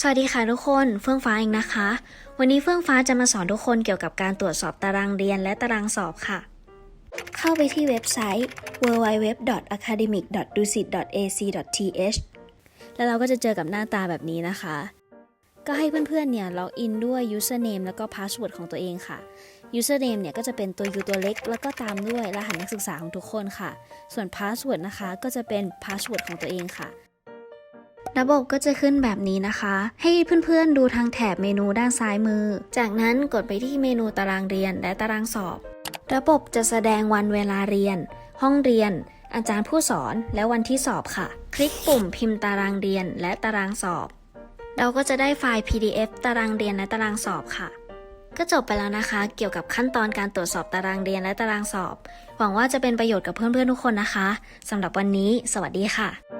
สวัสดีค่ะทุกคนเฟื่องฟ้าเองนะคะ วันนี้เฟื่องฟ้าจะมาสอนทุกคนเกี่ยวกับการตรวจสอบตารางเรียนและตารางสอบค่ะ เข้าไปที่เว็บไซต์ www.academic.dusit.ac.th แล้วเราก็จะเจอกับหน้าตาแบบนี้นะคะ ก็ให้เพื่อนๆเนี่ยล็อกอินด้วย username แล้วก็ password ของตัวเองค่ะ username เนี่ยก็จะเป็นตัว u ตัวเล็ก แล้วก็ตามด้วยรหัสนักศึกษาของทุกคนค่ะ ส่วน password นะคะก็จะเป็น password ของตัวเองค่ะ ระบบก็จะขึ้นแบบนี้นะคะ ให้เพื่อนๆดูทางแถบเมนูด้านซ้ายมือ จากนั้นกดไปที่เมนูตารางเรียนและตารางสอบ ระบบจะแสดงวันเวลาเรียน ห้องเรียน อาจารย์ผู้สอน และวันที่สอบค่ะ คลิกปุ่มพิมพ์ตารางเรียนและตารางสอบ เราก็จะได้ไฟล์ PDF ตารางเรียนและตารางสอบค่ะก็จบไปแล้วนะคะ เกี่ยวกับขั้นตอนการตรวจสอบตารางเรียนและตารางสอบ หวังว่าจะเป็นประโยชน์กับเพื่อนๆทุกคนนะคะสำหรับวันนี้ สวัสดีค่ะ